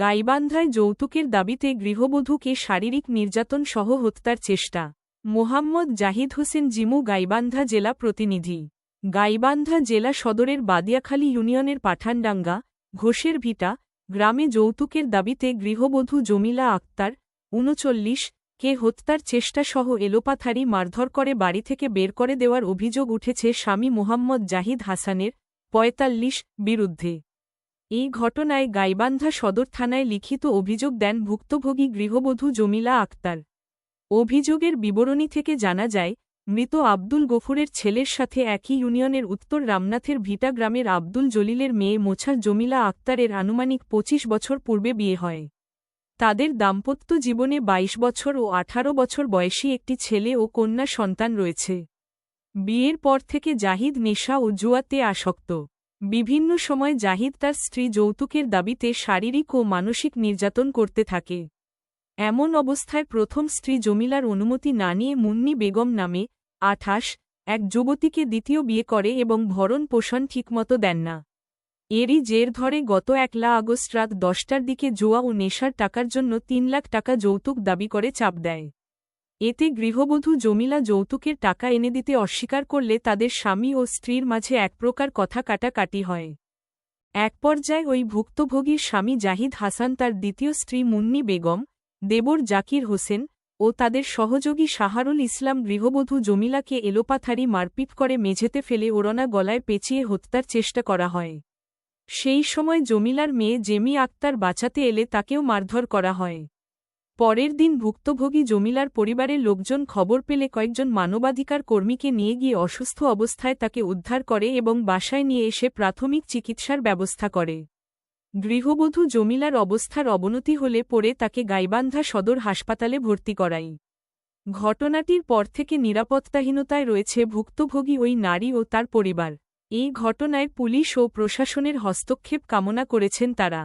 গাইবান্ধায় যৌতুকের দাবিতে গৃহবধূকে শারীরিক নির্যাতন সহ হত্যার চেষ্টা। মোহাম্মদ জাহিদ হোসেন জিমু গাইবান্ধা জেলা প্রতিনিধি। গাইবান্ধা জেলা সদরের বাদিয়াখালী ইউনিয়নের পাঠানডাঙ্গা, ঘোষের ভিটা, গ্রামে যৌতুকের দাবিতে গৃহবধূ জমিলা আক্তার, উনচল্লিশ, কে হত্যার চেষ্টা সহ এলোপাথারি মারধর করে বাড়ি থেকে বের করে দেওয়ার অভিযোগ উঠেছে স্বামী মোহাম্মদ জাহিদ হাসানের পঁয়তাল্লিশ বিরুদ্ধে। এই ঘটনায় গাইবান্ধা সদর থানায় লিখিত অভিযোগ দেন ভুক্তভোগী গৃহবধূ জমিলা আক্তার। অভিযোগের বিবরণী থেকে জানা যায়, মৃত আব্দুল গফুরের ছেলের সাথে একই ইউনিয়নের উত্তর রামনাথের ভিটা গ্রামের আব্দুল জলিলের মেয়ে মোছার জমিলা আক্তারের আনুমানিক ২৫ বছর পূর্বে বিয়ে হয়। তাদের দাম্পত্য জীবনে ২২ বছর ও ১৮ বছর বয়সী একটি ছেলে ও কন্যা সন্তান রয়েছে। বিয়ের পর থেকে জাহিদ, নেশা ও জুয়াতে আসক্ত। বিভিন্ন সময় জাহিদ তার স্ত্রী যৌতুকের দাবিতে শারীরিক ও মানসিক নির্যাতন করতে থাকে। এমন অবস্থায় প্রথম স্ত্রী জমিলার অনুমতি না নিয়ে মুন্নি বেগম নামে আঠাশ এক যুবতীকে দ্বিতীয় বিয়ে করে এবং ভরণ পোষণ ঠিকমতো দেন না। এরই জের ধরে গত একলা আগস্ট রাত দশটার দিকে জোয়া ও নেশার টাকার জন্য তিন লাখ টাকা যৌতুক দাবি করে চাপ দেয়। এতে গৃহবধূ জমিলা যৌতুকের টাকা এনে দিতে অস্বীকার করলে তাদের স্বামী ও স্ত্রীর মাঝে এক প্রকার কথা কাটাকাটি হয়। এক পর্যায়ে ওই ভুক্তভোগীর স্বামী জাহিদ হাসান তার দ্বিতীয় স্ত্রী মুন্নি বেগম, দেবর জাকির হোসেন ও তাদের সহযোগী শাহারুল ইসলাম গৃহবধূ জমিলাকে এলোপাথারি মারপিট করে মেঝেতে ফেলে ওড়না গলায় পেঁচিয়ে হত্যার চেষ্টা করা হয়। সেই সময় জমিলার মেয়ে জেমি আক্তার বাঁচাতে এলে তাকেও মারধর করা হয়। পরের দিন ভুক্তভোগী জমিলার পরিবারের লোকজন খবর পেলে কয়েকজন মানবাধিকার কর্মীকে নিয়ে গিয়ে অসুস্থ অবস্থায় তাকে উদ্ধার করে এবং বাসায় নিয়ে এসে প্রাথমিক চিকিৎসার ব্যবস্থা করে। গৃহবধূ জমিলার অবস্থার অবনতি হলে পরে তাকে গাইবান্ধা সদর হাসপাতালে ভর্তি করাই ঘটনাটির পর থেকে নিরাপত্তাহীনতায় রয়েছে ভুক্তভোগী ওই নারী ও তার পরিবার। এই ঘটনায় পুলিশ ও প্রশাসনের হস্তক্ষেপ কামনা করেছেন তারা।